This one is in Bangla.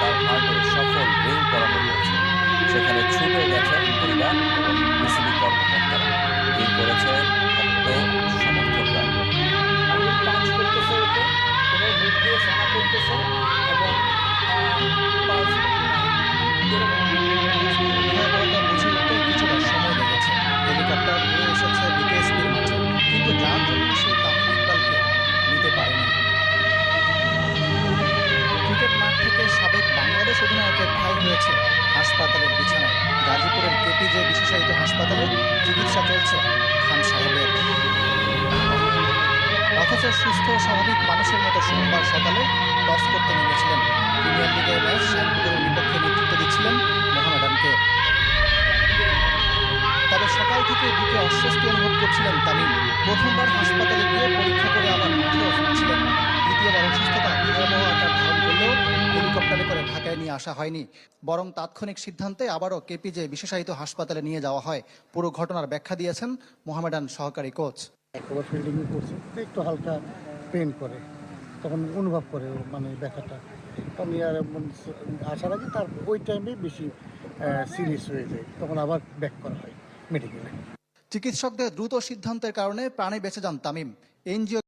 তার হার্টে সফল রিং পরানো হয়েছে। সেখানে ছুটে গেছেন পরিবার। অধিনায়কের ঠাঁই হয়েছে হাসপাতালের বিছানায়। গাজীপুরের কেপিজে বিশেষায়িত হাসপাতালে চিকিৎসা চলছে খান সাহেবের। অথচ সুস্থ স্বাভাবিক মানুষের মতো সোমবার সকালে টস করতে নেমেছিলেন। প্রিমিয়ার লিগের ম্যাচ শ্যামপুরের বিপক্ষে নেতৃত্ব দিচ্ছিলেন মোহামেডানকে তবে সকাল থেকে দুটি অস্বস্তি অনুভব করছিলেন তামিম। প্রথমবার হাসপাতাল হেলিকপ্টারে নিয়ে আসা হয়নি। বরং তাৎক্ষণিক সিদ্ধান্তে আবারও কেপিজে বিশেষায়িত হাসপাতালে নিয়ে যাওয়া হয়। পুরো ঘটনার ব্যাখ্যা দিয়েছেন মোহামেডান সহকারী কোচ। একবার ফিল্ডিং করছে একটু হালকা পেন করে তখন অনুভব করে মানে ব্যথাটা। তখন ইয়ার আসার আগে তার ওই টাইমে বেশি সিরিয়াস হয়ে যায়। তখন আবার ব্যাক করা হয় মেডিকেলে চিকিৎসকদের দ্রুত সিদ্ধান্তের কারণে প্রাণে বেঁচে যান তামিম। এনজিও